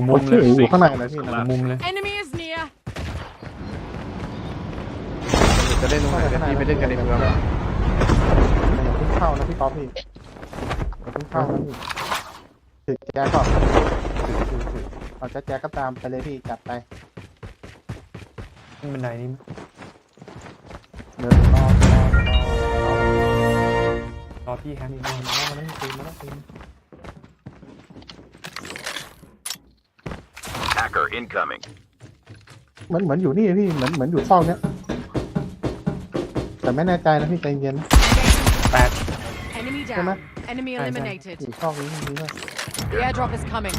อยู่มุโอ้มยเลยอยู่ข้างในเลยพี่อนะยู่มุมเลย Enemy is near. จะเล่นตรงไหนเนี่ยพี่ไปเล่นกันในเมืองอย่าเพิ่งเข้านะพี่ต๊อปพี่อย่าเพิ่งเข้านะพี่ถือแจ๊กก่อนถือถือถือเอาแจ๊กแจ๊กก็ตามไปเลยพี่จัดไปขึ้นบันไดนี่มั้ยเดินรอรอรอรอรอพี่ครับมีมาแล้วมาแล้วปีนมาแล้ว ปีน Hacker incoming. เหมือนเหมือนอยู่นี่พี่เหมือนเหมือนอยู่ซอกเนี้ย แต่ไม่แน่ใจนะพี่ใจเย็นนะแปด Enemy Come down. on. Enemy Hi, hi. eliminated. อยู่ซอกนี้นี่ด้วย The airdrop is coming.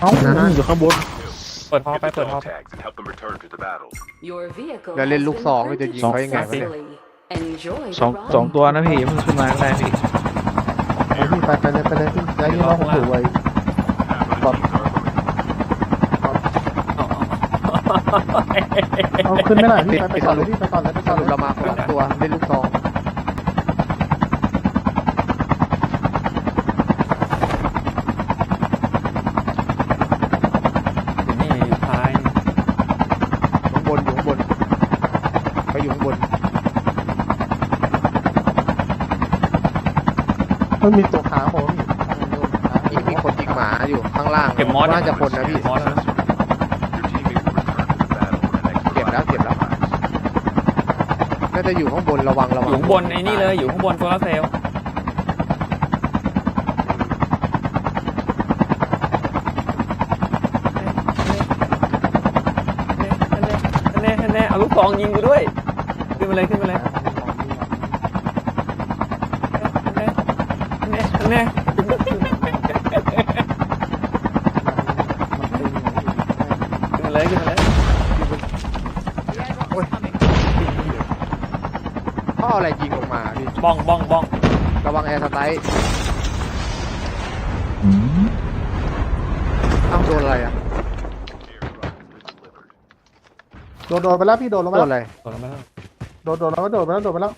เอ้ามันอยู่ข้างบน เปิดฮอ Get ไป the เปิดฮอ dog ไป tags and help them return to the battle. Your vehicle แล้วเล่น has ลูก been ซองก็จะ printed ยิงเขายังไงวะเนี่ย successfully. Enjoy สอง the ride. สองตัวนะพี่เพิ่งขึ้นมาก็ได้พี่ ไปพี่ไปไปเลยไปเลยพี่ใจเย็นรอผมถือไว้ Half of the teams are eliminated. เอาขึ้นไม่ได้พี่ไปไปก่อนเลยพี่ไปก่อนเลยไปสก่อนรุเลปยเรามาคนละตัวเล่นลูกซอง อยู่นี่อยู่ท้าย ข้างบนอยู่ข้างบนเขาอยู่ข้างบน มันมีตัวขาผมพี่มีมีคนยิงหมาอยู่ข้างล่างเก็บมอสน่าจะคนนะพี่เก็บมอสแล้วนะ Your teammate will return to the battle when the next เก็บแล้วเก็บแล้วน่าจะอยู่ข้างบนระวังระอวังยู่ข้างบนไอ้นี่เลยอยู่ข้างบนโซลาร์เซลล์แน่แน่แน่เอาลูกซองยิงกูด้วย ขึ้นมาเลยขึ้นมาเลยแน่ แน่แน่ขึ้นมาเลยขึ้นมาเลย The airdrop is coming. เขาเอาอะไรยิงลงมาพี่บ้องบ้องบ้องระวังแอร์สไตล์เอ้าโดนอะไรอะโดดโดดไปแล้วพี่โดดลงโดไปนแล้วอะไร ตกลงมาแล้ว โดดโดดแล้วโดดไปแล้วโดดไปแล้ว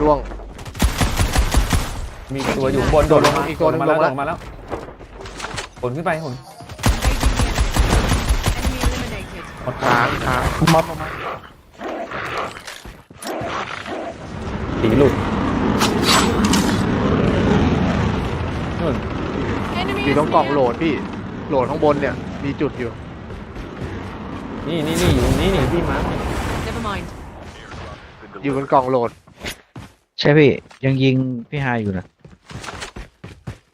ร่วง มีอีกตัวอยู่ข้างบนโดดลงมาอีกตัวหนึ่งโดดมาแล้วลงโดแล้วดมาแล้วผลขึ้นไปผล Engaging the enemy. Enemy eliminated. หมดค้างค้างมอสลงมาสีหลุดนู่น Enemy อยู่ is ตรงกล่องโหล near. ดพี่ โหลดข้างบนเนี่ย มีจุดอยู่ นี่นี่นี่อยู่นี่นี่พี่มาร์ค Never mind. อยู่บนกล่องโหลด ใช่พี่ ยังยิงพี่ฮายอยู่นะ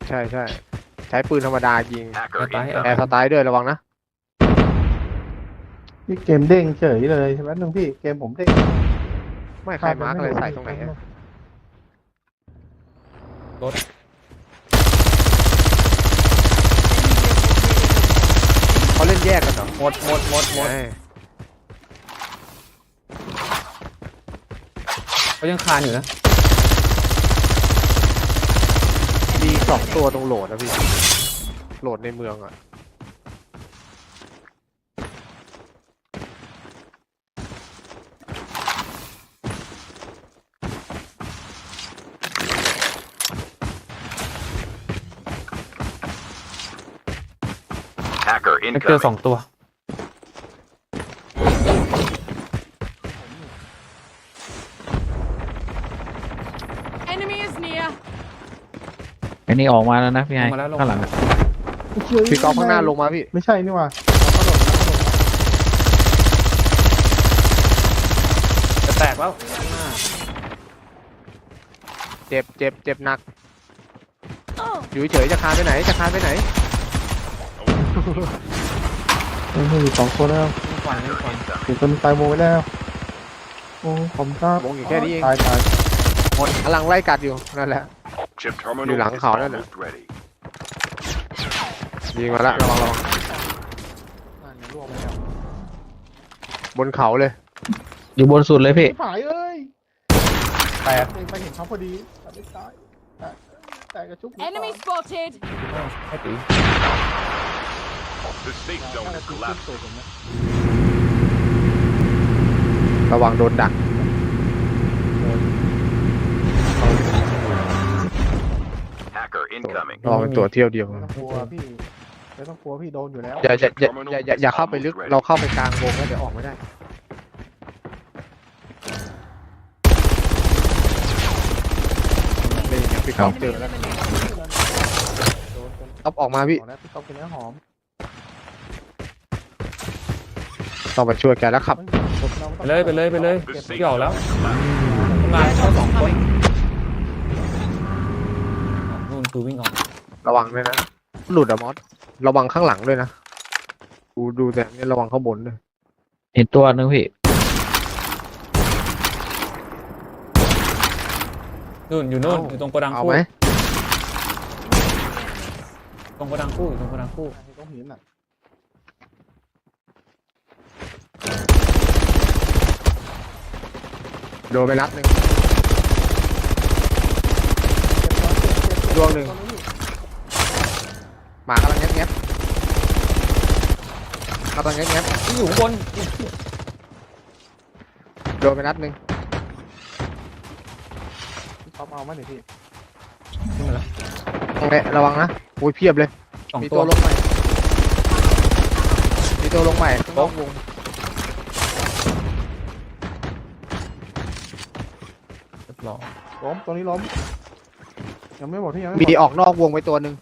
ใช่ใช่ใช้ปืนธรรมดายิง Hacker ไปไปแอร์สไตล์ด้วยระวังนะ พี่เกมเด้งเฉยเลยใช่ไหมนึงพี่เกมผมเด้งไม่ใครมาร์กอะไรใส่ตรงไหนอะรถเขาเล่นแยกกันเหรอหมดหมดหมดหมดเอ้ยเขายังคานอยู่นะ มี สองตัวตรงโหลดนะพี่ โหลดในเมืองอะ Hacker ไม่เจอส incoming. องตัว Enemy is near. อันนี้ออกมาแล้วนะพี่ฮายลงมาแล้วลงข้างหลังอะพี่กอล์ฟข้างหน้าลงมาพี่ไม่ใช่นี่หว่าจะแตกแล้วเจ็บเจ็บเจ็บหนัก อยู่เฉยๆจะคานไปไหนจะคานไปไหนเฮ้ยสองคนแล้วไม่ควันไม่ควันถึงคนตายโมไปแล้ว โอ้ผมก็วงอยู่แค่นี้เองตายตายหมดกำลังไล่กัดอยู่นั่นแหละ Chip terminal อยู่หลัง is เขานั่นน่ะ almost ready. ยิงมาละระวังระวังบนเขาเลย อยู่บนสุดเลยพี่ผายเอ้ยแตกเองไปเห็นเขาพอดีแต่ไม่ตายแต่แต่กระชุบ Enemy spotted. ให้ตี The safe zone is collapsed. ระวังโดนดัก โอ้ incoming. รอเป็นตัวเที่ยวเดียว ไม่ต้องกลัวพี่ไม่ต้องกลัวพี่โดนอยู่แล้วอย่าอย่าอย่าอย่าอย่าอย่าเข้าไปลึก เราเข้าไปกลางวงแล้วเดี๋ยวออกไม่ได้นี่ไงพี่ก๊อฟเจอแล้วโดนจนก๊อฟออกมาพี่บอกแล้วพี่ก๊อฟเป็นเนื้อหอมต้องไปช่วยแกแล้วขับ ไปเลยไปเลยไปเลย The พี่ออกแล้ว safe มาเข้าสองคน Coming. นู่นคือวิ่งออก ระวังด้วยนะ หลุดอะมอสระวังข้างหลังด้วยนะ ดูดูแต่นี่ระวังข้างบนด้วยเห็นตัวหนึงพี่นู่นอยู่นู่นเอาอยู่ตรงโกดังเอาคู่ไหมตรงโกดังคู่อยู่ตรงโกดังคู่ต้องหินอะโดนไปนัดหนึ่งดวงหนึ่ง หมากำลังแงบแงบกำลังแงบแงบที่อยู่ข้างบนโดนไปนัดหนึ่งพี่ก๊อฟเอาไหมเนี่ยวพี่ขึ้นมาแล้วตรงนี้ระวังนะโอ้ยเพียบเลย สองมีตัตัววลงใหม่ มีตัวลงใหม่ข้างนอกวงเรียบร้อยล้มตัวนี้ล้มยังไม่หมดพี่ยังไม่หมมีดออกนอกวงไปตัวหนึ่ง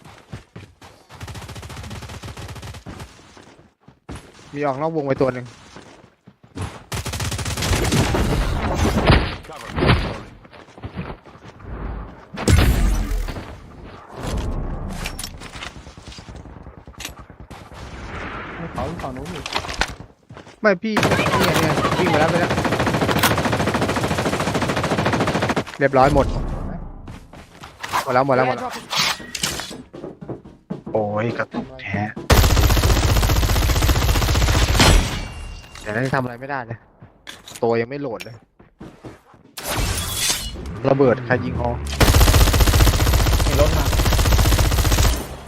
มีออกนอกวงไปตัวหนึ่งไม่เขาฝั่งนู้นอยู่ไม่พี่เนี่ยเนี่ยวิ่งมาแล้วไปแล้วเรียบร้อยหมดหมดแล้วหมด The แล้วหมดแล้ว airdrop is โอ้ยกระตุก แท้แต่นั้ทำอะไรไม่ได้เลยตัวยังไม่โหลดเลย ระเบิดใครยิงออ มีรถมา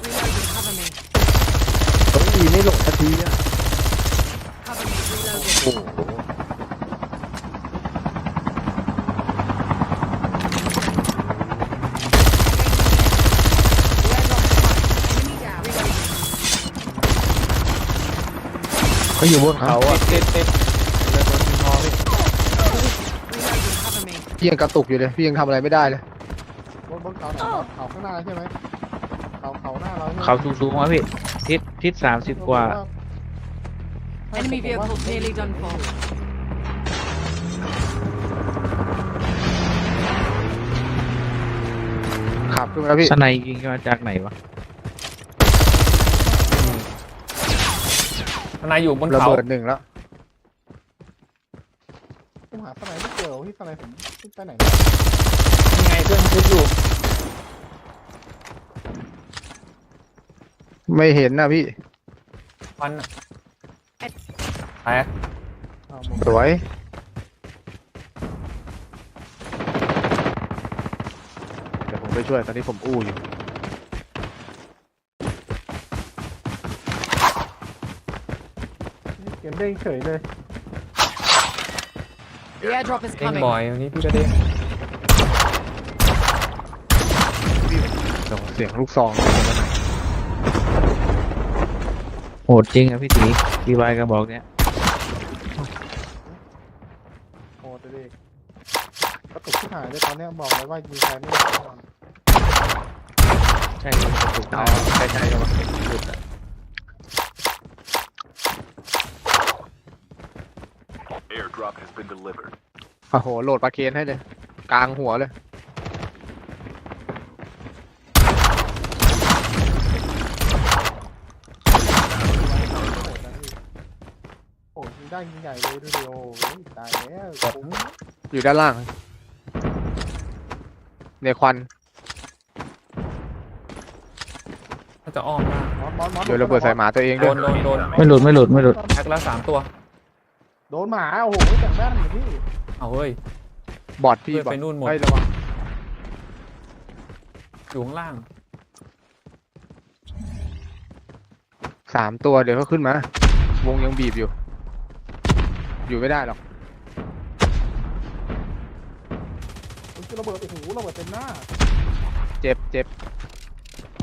reloading. Cover me. ต้องมีไม่โหลดสักทีอะ Cover me. Reloading. โอ้โห The airdrop is coming. Enemy down. Reloading. เขาอยู่บนเขาอะติดติด Reloading. Cover me. พี่ยังกระตุกอยู่เลยพี่ยังทำอะไรไม่ได้เลยบนบนเขาไหนครับเขาข้างหน้าใช่ไหมเขาเขาหน้าเราใช่ไหมเขาสูงๆมาพี่ ทิศทิศสามสิบกว่า Enemy vehicle nearly done for. ขับขึ้นมาแล้วพี่สไนยิงมาจากไหนวะ ทนายอยู่บนระเขา เบิดหนึ่งแล้วผมหาสไนไม่เจอพี่สไนผมไปไหนยังไงเพื่อนชุดอยู่ ไม่เห็นนะพี่ควันอะแตกอ้าวผมสวยเดี๋ยวผมไปช่วยตอนนี้ผมอู้อยู่ เกมเด้งเฉยเลย The airdrop is เด้ง coming. บ่อยวันนี้พี่ก็เด้งส่งเสียงลูกซองโหดจริงอะพี่ตีดีวายกระบอกเนี้ยโอ้เด็กกระตุกที่หายเลยตอนเนี้ยบอกเลยว่ายิงใครไม่ได้แน่นอนใช่ครับถูกอ๋ต้อองใช่ใช่ครับสุดอะ Airdrop has been delivered. โอ้โห โหลดปลาเคนให้เลย กลางหัวเลย โอ้ยิงได้ยิงใหญ่เลยดูดิโอ้ยตายแล้วอยู่ด้านล่าง ในควันก็จะอ้อมมากมอสมอสมอสเดี๋ยวระเบิดใส่หมาตัวเองโดด้วยนโดนโดนไม่หลุดไม่หลุดไม่หลุดแท็กแล้วสามตัว โดนหมาโอ้โหแต่งแม่นอยู่พี่เอาเฮ้ย บอดพี่เพื่อนบอดไปนู่นหมด เฮ้ยระวังอยู่ข้างล่าง สามตัวเดี๋ยวเขาขึ้นมา วงยังบีบอยู่ อยู่ไม่ได้หรอก มันคือระเบิดโอ้โหระเบิดเต็มหน้าเจ็บเจ็บ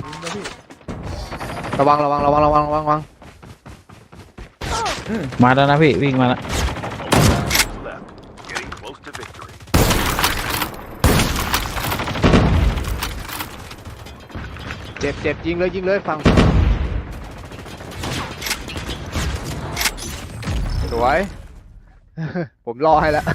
ยิงเลยพี่ระวังระวังระวังระวังระวังระวังมาแล้วนะพี่วิ่งมาแล้ว เจ็บเจ็บยิงเลยยิงเลยฟังสวย ผมรอให้แล้ว